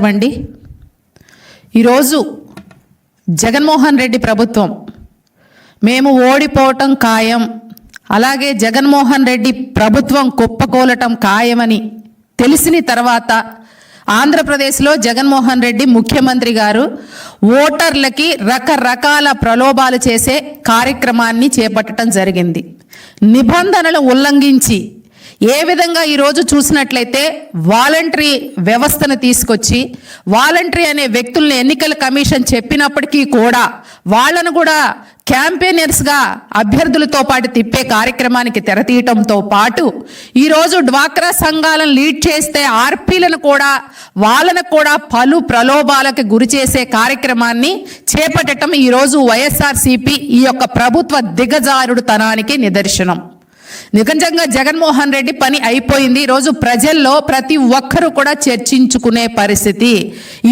అండి ఈరోజు జగన్మోహన్ రెడ్డి ప్రభుత్వం మేము ఓడిపోవటం ఖాయం అలాగే జగన్మోహన్ రెడ్డి ప్రభుత్వం కుప్పకూలటం ఖాయమని తెలిసిన తర్వాత ఆంధ్రప్రదేశ్లో జగన్మోహన్ రెడ్డి ముఖ్యమంత్రి గారు ఓటర్లకి రకరకాల ప్రలోభాలు చేసే కార్యక్రమాన్ని చేపట్టడం జరిగింది. నిబంధనలు ఉల్లంఘించి ఏ విధంగా ఈరోజు చూసినట్లయితే వాలంటరీ వ్యవస్థను తీసుకొచ్చి వాలంటరీ అనే వ్యక్తుల్ని ఎన్నికల కమిషన్ చెప్పినప్పటికీ కూడా వాళ్ళను కూడా క్యాంపెయినర్స్గా అభ్యర్థులతో పాటు తిప్పే కార్యక్రమానికి తెరతీయటంతో పాటు ఈరోజు డ్వాక్రా సంఘాలను లీడ్ చేస్తే ఆర్పీలను కూడా వాళ్ళను కూడా పలు ప్రలోభాలకు గురి చేసే కార్యక్రమాన్ని చేపట్టడం ఈరోజు వైఎస్ఆర్సీపీ ఈ యొక్క ప్రభుత్వ దిగజారుడు తనానికి నిదర్శనం. నిజంగా జగన్మోహన్ రెడ్డి పని అయిపోయింది. ఈరోజు ప్రజల్లో ప్రతి ఒక్కరూ కూడా చర్చించుకునే పరిస్థితి.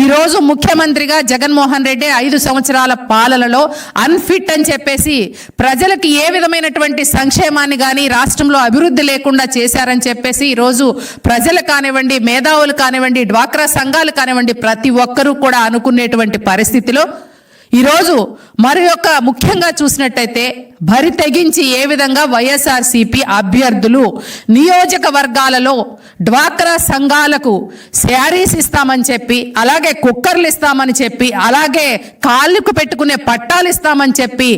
ఈరోజు ముఖ్యమంత్రిగా జగన్మోహన్ రెడ్డి ఐదు సంవత్సరాల పాలనలో అన్ఫిట్ అని చెప్పేసి ప్రజలకు ఏ విధమైనటువంటి సంక్షేమాన్ని కానీ రాష్ట్రంలో అభివృద్ధి లేకుండా చేశారని చెప్పేసి ఈరోజు ప్రజలు కానివ్వండి మేధావులు కానివ్వండి డ్వాక్రా సంఘాలు కానివ్వండి ప్రతి ఒక్కరూ కూడా అనుకునేటువంటి పరిస్థితిలో ఈరోజు మరి యొక్క ముఖ్యంగా చూసినట్టయితే భరి తెగించి ఏ విధంగా వైఎస్ఆర్సీపీ అభ్యర్థులు నియోజకవర్గాలలో డ్వాక్రా సంఘాలకు శారీస్ ఇస్తామని చెప్పి అలాగే కుక్కర్లు ఇస్తామని చెప్పి అలాగే కాళ్ళకు పెట్టుకునే పట్టాలు ఇస్తామని చెప్పి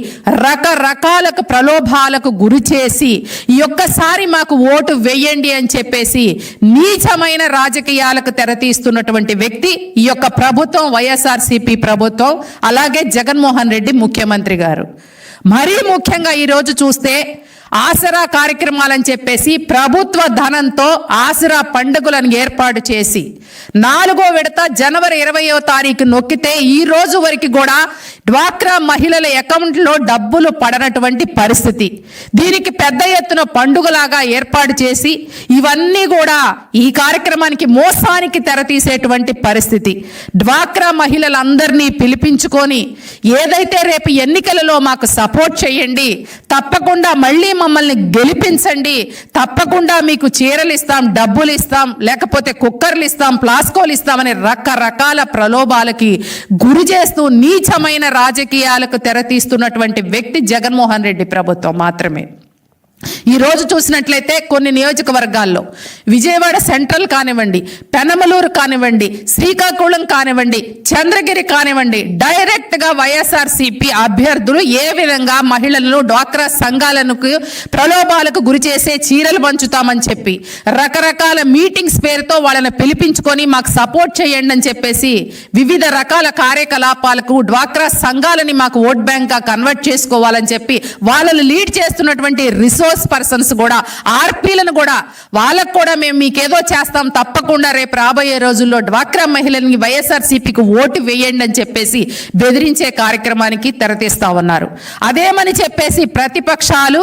రకరకాలకు ప్రలోభాలకు గురి చేసి ఈ ఒక్కసారి మాకు ఓటు వేయండి అని చెప్పేసి నీచమైన రాజకీయాలకు తెరతీస్తున్నటువంటి వ్యక్తి ఈ యొక్క ప్రభుత్వం వైఎస్ఆర్సీపీ ప్రభుత్వం అలాగే జగన్మోహన్ రెడ్డి ముఖ్యమంత్రి గారు. మరీ ముఖ్యంగా ఈరోజు చూస్తే ఆసరా కార్యక్రమాలని చెప్పేసి ప్రభుత్వ ధనంతో ఆసరా పండుగలను ఏర్పాటు చేసి నాలుగో విడత జనవరి ఇరవయో తారీఖు నొక్కితే ఈ రోజు వరకు కూడా డ్వాక్రా మహిళల అకౌంట్లో డబ్బులు పడనటువంటి పరిస్థితి. దీనికి పెద్ద ఎత్తున పండుగలాగా ఏర్పాటు చేసి ఇవన్నీ కూడా ఈ కార్యక్రమానికి మోసానికి తెరతీసేటువంటి పరిస్థితి. డ్వాక్రా మహిళలందరినీ పిలిపించుకొని ఏదైతే రేపు ఎన్నికలలో మాకు సపోర్ట్ చేయండి తప్పకుండా మళ్ళీ మమ్మల్ని గెలిపించండి. తప్పకుండా మీకు చీరలు ఇస్తాం డబ్బులు ఇస్తాం లేకపోతే కుక్కర్లు ఇస్తాం ప్లాస్కోలు ఇస్తామని రకరకాల ప్రలోభాలకి గురి చేస్తూ నీచమైన రాజకీయాలకు తెరతీస్తున్నటువంటి వ్యక్తి జగన్మోహన్ రెడ్డి ప్రభుత్వం మాత్రమే. ఈ రోజు చూసినట్లయితే కొన్ని నియోజకవర్గాల్లో విజయవాడ సెంట్రల్ కానివ్వండి పెనమలూరు కానివ్వండి శ్రీకాకుళం కానివ్వండి చంద్రగిరి కానివ్వండి డైరెక్ట్గా వైఎస్ఆర్సీపీ అభ్యర్థులు ఏ విధంగా మహిళలను డ్వాక్రా సంఘాలను ప్రలోభాలకు గురి చేసే చీరలు పంచుతామని చెప్పి రకరకాల మీటింగ్స్ పేరుతో వాళ్ళని పిలిపించుకొని మాకు సపోర్ట్ చేయండి అని చెప్పేసి వివిధ రకాల కార్యకలాపాలకు డ్వాక్రా సంఘాలని మాకు ఓట్ బ్యాంక్గా కన్వర్ట్ చేసుకోవాలని చెప్పి వాళ్ళని లీడ్ చేస్తున్నటువంటి రిసోర్స్ పర్సన్స్ కూడా ఆర్పీలను కూడా వాళ్ళకు కూడా మేము మీకేదో చేస్తాం తప్పకుండా రేపు రాబోయే రోజుల్లో డ్వాక్రా మహిళల్ని వైఎస్ఆర్సీపీకి ఓటు వేయండి అని చెప్పేసి బెదిరించే కార్యక్రమానికి తెరతీస్తా ఉన్నారు. అదేమని చెప్పేసి ప్రతిపక్షాలు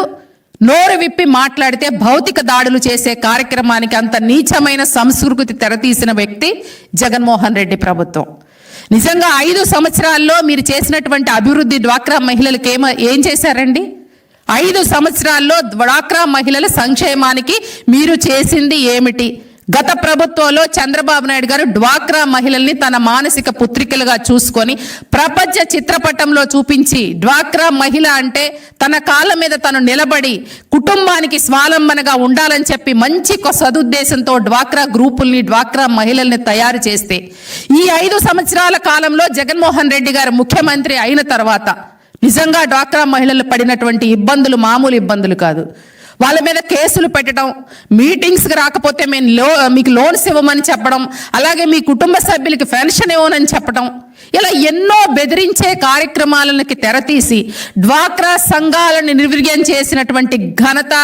నోరు విప్పి మాట్లాడితే భౌతిక దాడులు చేసే కార్యక్రమానికి అంత నీచమైన సంస్కృతి తెరతీసిన వ్యక్తి జగన్మోహన్ రెడ్డి ప్రభుత్వం. నిజంగా ఐదు సంవత్సరాల్లో మీరు చేసినటువంటి అభివృద్ధి డ్వాక్రా మహిళలకు ఏమ ఏం చేశారండి? ఐదు సంవత్సరాల్లో డ్వాక్రా మహిళల సంక్షేమానికి మీరు చేసింది ఏమిటి? గత ప్రభుత్వంలో చంద్రబాబు నాయుడు గారు డ్వాక్రా మహిళల్ని తన మానసిక పుత్రికలుగా చూసుకొని ప్రపంచ చిత్రపటంలో చూపించి డ్వాక్రా మహిళ అంటే తన కాళ్ళ మీద తను నిలబడి కుటుంబానికి స్వాలంబనగా ఉండాలని చెప్పి మంచి కొ- సదుద్దేశంతో డ్వాక్రా గ్రూపుల్ని డ్వాక్రా మహిళల్ని తయారు చేస్తే ఈ ఐదు సంవత్సరాల కాలంలో జగన్మోహన్ రెడ్డి గారు ముఖ్యమంత్రి అయిన తర్వాత నిజంగా డ్వాక్రా మహిళలు పడినటువంటి ఇబ్బందులు మామూలు ఇబ్బందులు కాదు. వాళ్ళ మీద కేసులు పెట్టడం మీటింగ్స్కి రాకపోతే మేము లో మీకు లోన్స్ ఇవ్వమని చెప్పడం అలాగే మీ కుటుంబ సభ్యులకి పెన్షన్ ఇవ్వనని చెప్పడం ఇలా ఎన్నో బెదిరించే కార్యక్రమాలకి తెరతీసి డ్వాక్రా సంఘాలను నిర్వీర్యం చేసినటువంటి ఘనత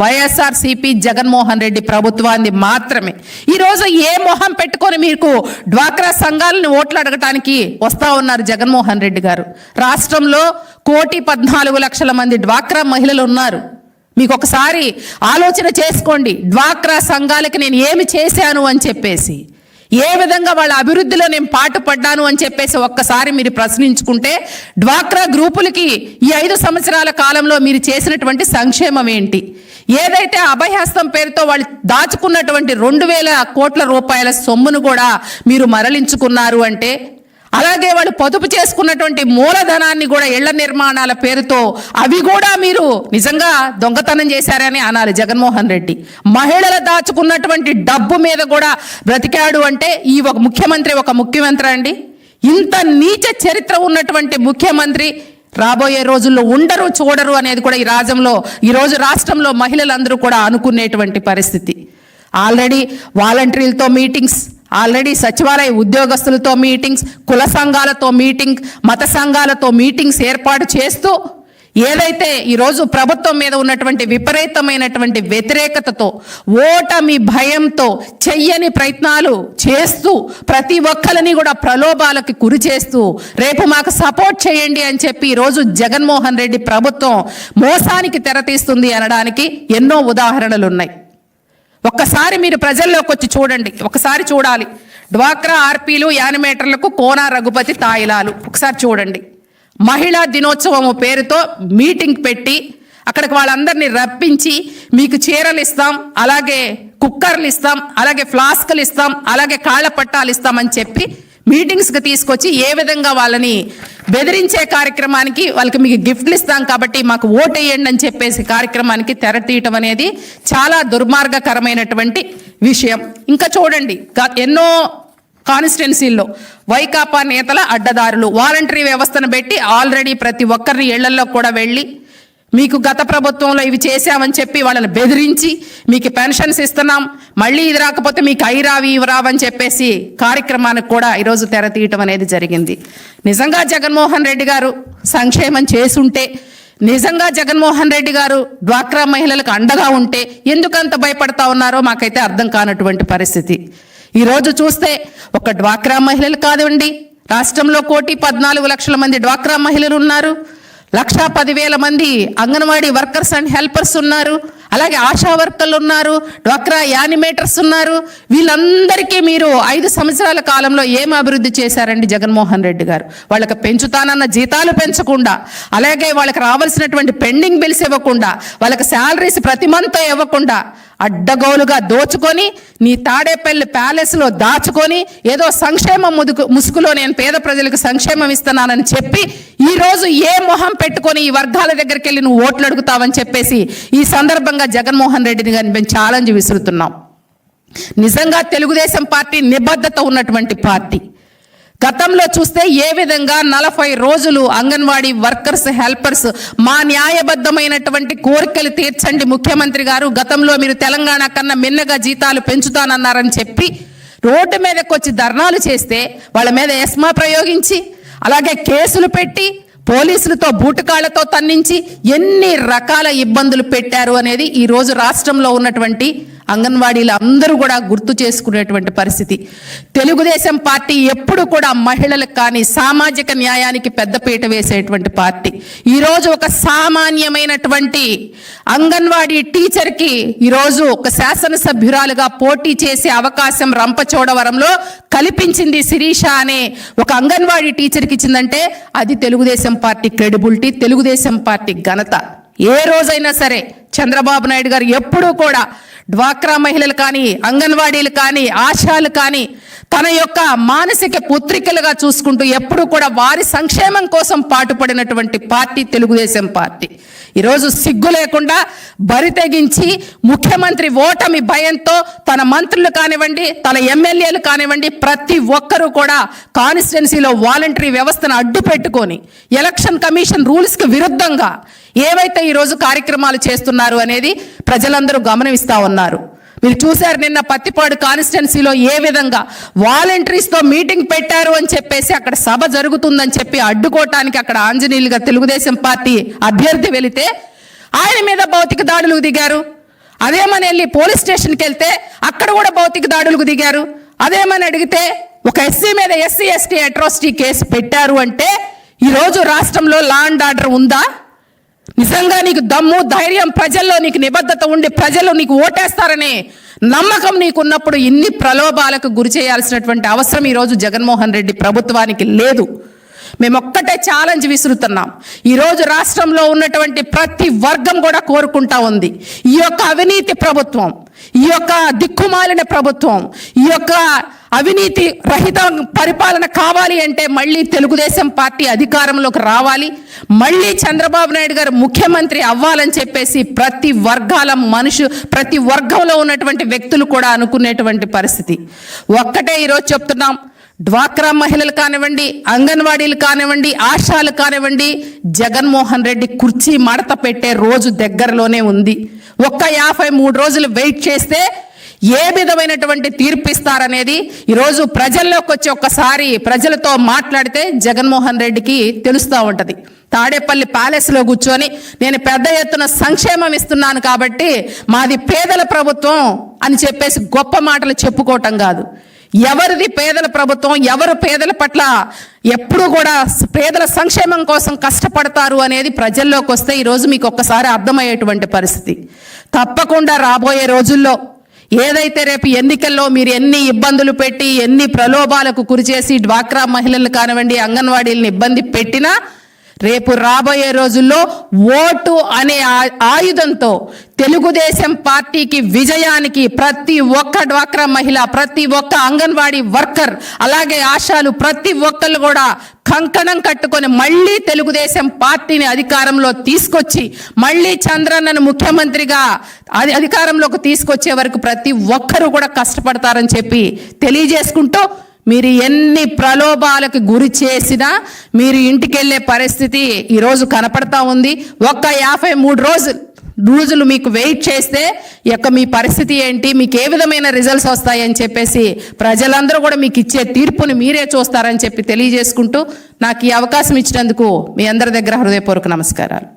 వైఎస్ఆర్సీపీ జగన్మోహన్ రెడ్డి ప్రభుత్వాన్ని మాత్రమే. ఈరోజు ఏ మొహం పెట్టుకొని మీకు డ్వాక్రా సంఘాలను ఓట్లు అడగటానికి వస్తా ఉన్నారు జగన్మోహన్ రెడ్డి గారు? రాష్ట్రంలో కోటి పద్నాలుగు లక్షల మంది డ్వాక్రా మహిళలు ఉన్నారు. మీకు ఒకసారి ఆలోచన చేసుకోండి. డ్వాక్రా సంఘాలకి నేను ఏమి చేశాను అని చెప్పేసి. ఏ విధంగా వాళ్ళ అభివృద్ధిలో నేను పాటు పడ్డాను అని చెప్పేసి ఒక్కసారి మీరు ప్రశ్నించుకుంటే డ్వాక్రా గ్రూపులకి ఈ ఐదు సంవత్సరాల కాలంలో మీరు చేసినటువంటి సంక్షేమం ఏంటి? ఏదైతే అభయహస్తం పేరుతో వాళ్ళు దాచుకున్నటువంటి రెండు వేల కోట్ల రూపాయల సొమ్మును కూడా మీరు మరలించుకున్నారు అంటే అలాగే వాళ్ళు పొదుపు చేసుకున్నటువంటి మూలధనాన్ని కూడా ఇళ్ళ నిర్మాణాల పేరుతో అవి కూడా మీరు నిజంగా దొంగతనం చేశారని అనాలి జగన్మోహన్ రెడ్డి. మహిళలు దాచుకున్నటువంటి డబ్బు మీద కూడా బ్రతికాడు అంటే ఈ ఒక ముఖ్యమంత్రి ఒక ముఖ్యమంత్రి అండి. ఇంత నీచ చరిత్ర ఉన్నటువంటి ముఖ్యమంత్రి రాబోయే రోజుల్లో ఉండరు చూడరు అనేది కూడా ఈ రాజ్యంలో ఈరోజు రాష్ట్రంలో మహిళలందరూ కూడా అనుకునేటువంటి పరిస్థితి. ఆల్రెడీ వాలంటీర్లతో మీటింగ్స్ ఆల్రెడీ సచివాలయ ఉద్యోగస్తులతో మీటింగ్స్ కుల సంఘాలతో మీటింగ్ మత సంఘాలతో మీటింగ్స్ ఏర్పాటు చేస్తూ ఏదైతే ఈరోజు ప్రభుత్వం మీద ఉన్నటువంటి విపరీతమైనటువంటి వ్యతిరేకతతో ఓటమి భయంతో చెయ్యని ప్రయత్నాలు చేస్తూ ప్రతి ఒక్కరిని కూడా ప్రలోభాలకి గురి చేస్తూ రేపు మాకు సపోర్ట్ చేయండి అని చెప్పి ఈరోజు జగన్మోహన్ రెడ్డి ప్రభుత్వం మోసానికి తెరతీస్తుంది అనడానికి ఎన్నో ఉదాహరణలు ఉన్నాయి. ఒక్కసారి మీరు ప్రజల్లోకి వచ్చి చూడండి ఒకసారి చూడాలి. డ్వాక్రా ఆర్పీలు యానిమేటర్లకు కోన రఘుపతి తాయిలాలు. ఒకసారి చూడండి. మహిళా దినోత్సవం పేరుతో మీటింగ్ పెట్టి అక్కడికి వాళ్ళందరినీ రప్పించి మీకు చీరలు ఇస్తాం అలాగే కుక్కర్లు ఇస్తాం అలాగే ఫ్లాస్కులు ఇస్తాం అలాగే కాళ్ళ పట్టాలు ఇస్తామని చెప్పి మీటింగ్స్కి తీసుకొచ్చి ఏ విధంగా వాళ్ళని బెదిరించే కార్యక్రమానికి వాళ్ళకి మీకు గిఫ్ట్లు ఇస్తాం కాబట్టి మాకు ఓటు వేయండి అని చెప్పేసి కార్యక్రమానికి తెర తీయటం అనేది చాలా దుర్మార్గకరమైనటువంటి విషయం. ఇంకా చూడండి ఎన్నో కాన్స్టిట్యున్సీల్లో వైకాపా నేతల అడ్డదారులు వాలంటరీ వ్యవస్థను పెట్టి ఆల్రెడీ ప్రతి ఒక్కరిని ఇళ్ళలో కూడా వెళ్ళి మీకు గత ప్రభుత్వంలో ఇవి చేశామని చెప్పి వాళ్ళని బెదిరించి మీకు పెన్షన్స్ ఇస్తున్నాం మళ్ళీ ఇది రాకపోతే మీకు అయి రావి ఇవి రావని చెప్పేసి కార్యక్రమానికి కూడా ఈరోజు తెర తీయటం అనేది జరిగింది. నిజంగా జగన్మోహన్ రెడ్డి గారు సంక్షేమం చేసుంటే నిజంగా జగన్మోహన్ రెడ్డి గారు డ్వాక్రా మహిళలకు అండగా ఉంటే ఎందుకంత భయపడతా ఉన్నారో మాకైతే అర్థం కానటువంటి పరిస్థితి. ఈరోజు చూస్తే ఒక డ్వాక్రా మహిళలు కాదండి రాష్ట్రంలో కోటి పద్నాలుగు లక్షల మంది డ్వాక్రా మహిళలు ఉన్నారు. లక్షా పదివేల మంది అంగన్వాడీ వర్కర్స్ అండ్ హెల్పర్స్ ఉన్నారు అలాగే ఆశా వర్కర్లు ఉన్నారు డ్వాక్రా యానిమేటర్స్ ఉన్నారు. వీళ్ళందరికీ మీరు ఐదు సంవత్సరాల కాలంలో ఏం అభివృద్ధి చేశారండి జగన్మోహన్ రెడ్డి గారు? వాళ్ళకి పెంచుతానన్న జీతాలు పెంచకుండా అలాగే వాళ్ళకి రావాల్సినటువంటి పెండింగ్ బిల్స్ ఇవ్వకుండా వాళ్ళకి శాలరీస్ ప్రతి మంత్ ఇవ్వకుండా అడ్డగోలుగా దోచుకొని నీ తాడేపల్లి ప్యాలెస్లో దాచుకొని ఏదో సంక్షేమం ముదుకు ముసుగులో నేను పేద ప్రజలకు సంక్షేమం ఇస్తున్నానని చెప్పి ఈరోజు ఏ మొహం పెట్టుకొని ఈ వర్గాల దగ్గరికి వెళ్ళి నువ్వు ఓట్లు అడుగుతావని చెప్పేసి ఈ సందర్భంగా జగన్మోహన్ రెడ్డిని కానీ మేము ఛాలెంజ్ విసురుతున్నాం. నిజంగా తెలుగుదేశం పార్టీ నిబద్ధత ఉన్నటువంటి పార్టీ. గతంలో చూస్తే ఏ విధంగా నలభై రోజులు అంగన్వాడీ వర్కర్స్ హెల్పర్స్ మా న్యాయబద్ధమైనటువంటి కోరికలు తీర్చండి ముఖ్యమంత్రి గారు. గతంలో మీరు తెలంగాణ కన్నా మిన్నగా జీతాలు పెంచుతానన్నారని చెప్పి రోడ్డు మీదకి వచ్చి ధర్నాలు చేస్తే వాళ్ళ మీద ఎస్మా ప్రయోగించి అలాగే కేసులు పెట్టి పోలీసులతో బూటకాళ్ళతో తన్నించి ఎన్ని రకాల ఇబ్బందులు పెట్టారు అనేది ఈ రోజు రాష్ట్రంలో ఉన్నటువంటి అంగన్వాడీలు అందరూ కూడా గుర్తు చేసుకునేటువంటి పరిస్థితి. తెలుగుదేశం పార్టీ ఎప్పుడు కూడా మహిళలకు కానీ సామాజిక న్యాయానికి పెద్దపీట వేసేటువంటి పార్టీ. ఈరోజు ఒక సామాన్యమైనటువంటి అంగన్వాడీ టీచర్కి ఈరోజు ఒక శాసనసభ్యురాలుగా పోటీ చేసే అవకాశం రంపచోడవరంలో కల్పించింది శిరీష అనే ఒక అంగన్వాడీ టీచర్కి ఇచ్చిందంటే అది Telugu Desam party credibility Telugu Desam party ఘనత ఏ రోజైనా సరే చంద్రబాబు నాయుడు గారు ఎప్పుడూ కూడా డ్వాక్రా మహిళలు కానీ అంగన్వాడీలు కానీ ఆశాలు కానీ తన యొక్క మానసిక పుత్రికలుగా చూసుకుంటూ ఎప్పుడూ కూడా వారి సంక్షేమం కోసం పాటుపడినటువంటి పార్టీ తెలుగుదేశం పార్టీ. ఈరోజు సిగ్గు లేకుండా బరి తెగించి ముఖ్యమంత్రి ఓటమి భయంతో తన మంత్రులు కానివ్వండి తన ఎమ్మెల్యేలు కానివ్వండి ప్రతి ఒక్కరూ కూడా కాన్స్టిట్యున్సీలో వాలంటరీ వ్యవస్థను అడ్డు పెట్టుకొని ఎలక్షన్ కమిషన్ రూల్స్కి విరుద్ధంగా ఏవైతే ఈరోజు కార్యక్రమాలు చేస్తున్నారు అనేది ప్రజలందరూ గమనిస్తూ ఉన్నారు. మీరు చూశారు నిన్న పత్తిపాడు కాన్స్టిట్యున్సీలో ఏ విధంగా వాలంటీర్స్తో మీటింగ్ పెట్టారు అని చెప్పేసి అక్కడ సభ జరుగుతుందని చెప్పి అడ్డుకోవటానికి అక్కడ ఆంజనేయులుగా తెలుగుదేశం పార్టీ అభ్యర్థి వెళితే ఆయన మీద భౌతిక దాడులకు దిగారు. అదేమని వెళ్ళి పోలీస్ స్టేషన్కి వెళ్తే అక్కడ కూడా భౌతిక దాడులకు దిగారు. అదేమని అడిగితే ఒక ఎస్సీ మీద ఎస్సీ ఎస్టీ అట్రాసిటీ కేసు పెట్టారు అంటే ఈరోజు రాష్ట్రంలో లా అండ్ ఆర్డర్ ఉందా? నిజంగా నీకు దమ్ము ధైర్యం ప్రజల్లో నీకు నిబద్ధత ఉండి ప్రజలు నీకు ఓటేస్తారనే నమ్మకం నీకున్నప్పుడు ఇన్ని ప్రలోభాలకు గురి చేయాల్సినటువంటి అవసరం ఈరోజు జగన్మోహన్ రెడ్డి ప్రభుత్వానికి లేదు. మేము ఒక్కటే ఛాలెంజ్ విసురుతున్నాం. ఈరోజు రాష్ట్రంలో ఉన్నటువంటి ప్రతి వర్గం కూడా కోరుకుంటా ఉంది. ఈ యొక్క అవినీతి ప్రభుత్వం ఈ యొక్క దిక్కుమాలిన ప్రభుత్వం ఈ యొక్క అవినీతి రహిత పరిపాలన కావాలి అంటే మళ్ళీ తెలుగుదేశం పార్టీ అధికారంలోకి రావాలి. మళ్ళీ చంద్రబాబు నాయుడు గారు ముఖ్యమంత్రి అవ్వాలని చెప్పేసి ప్రతి వర్గాల మనుషు ప్రతి వర్గంలో ఉన్నటువంటి వ్యక్తులు కూడా అనుకునేటువంటి పరిస్థితి. ఒక్కటే ఈరోజు చెప్తున్నాం. డ్వాక్రా మహిళలు కానివ్వండి అంగన్వాడీలు కానివ్వండి ఆశాలు కానివ్వండి జగన్మోహన్ రెడ్డి కుర్చీ మడత పెట్టే రోజు దగ్గరలోనే ఉంది. ఒక్క యాభై మూడు రోజులు వెయిట్ చేస్తే ఏ విధమైనటువంటి తీర్పు ఇస్తారనేది ఈరోజు ప్రజల్లోకి వచ్చి ఒక్కసారి ప్రజలతో మాట్లాడితే జగన్మోహన్ రెడ్డికి తెలుస్తూ ఉంటుంది. తాడేపల్లి ప్యాలెస్లో కూర్చొని నేను పెద్ద ఎత్తున సంక్షేమం ఇస్తున్నాను కాబట్టి మాది పేదల ప్రభుత్వం అని చెప్పేసి గొప్ప మాటలు చెప్పుకోవటం కాదు. ఎవరిది పేదల ప్రభుత్వం ఎవరు పేదల పట్ల ఎప్పుడు కూడా పేదల సంక్షేమం కోసం కష్టపడతారు అనేది ప్రజల్లోకి వస్తే ఈరోజు మీకు ఒక్కసారి అర్థమయ్యేటువంటి పరిస్థితి. తప్పకుండా రాబోయే రోజుల్లో ఏదైతే రేపు ఎన్నికల్లో మీరు ఎన్ని ఇబ్బందులు పెట్టి ఎన్ని ప్రలోభాలకు గురిచేసి డ్వాక్రా మహిళలు కానివ్వండి అంగన్వాడీలను ఇబ్బంది పెట్టినా రేపు రాబోయే రోజుల్లో ఓటు అనే ఆయుధంతో తెలుగుదేశం పార్టీకి విజయానికి ప్రతి ఒక్క డ్వాక్రా మహిళ ప్రతి ఒక్క అంగన్వాడీ వర్కర్ అలాగే ఆశాలు ప్రతి ఒక్కళ్ళు కూడా కంకణం కట్టుకొని మళ్ళీ తెలుగుదేశం పార్టీని అధికారంలో తీసుకొచ్చి మళ్ళీ చంద్రన్నను ముఖ్యమంత్రిగా అది అధికారంలోకి తీసుకొచ్చే వరకు ప్రతి ఒక్కరూ కూడా కష్టపడతారని చెప్పి తెలియజేసుకుంటూ మీరు ఎన్ని ప్రలోభాలకు గురి చేసినా మీరు ఇంటికెళ్ళే పరిస్థితి ఈరోజు కనపడతా ఉంది. ఒక్క యాభై మూడు రోజులు రోజులు మీకు వెయిట్ చేస్తే యొక్క మీ పరిస్థితి ఏంటి? మీకు ఏ విధమైన రిజల్ట్స్ వస్తాయని చెప్పేసి ప్రజలందరూ కూడా మీకు ఇచ్చే తీర్పుని మీరే చూస్తారని చెప్పి తెలియజేసుకుంటూ నాకు ఈ అవకాశం ఇచ్చినందుకు మీ అందరి దగ్గర హృదయపూర్వక నమస్కారాలు.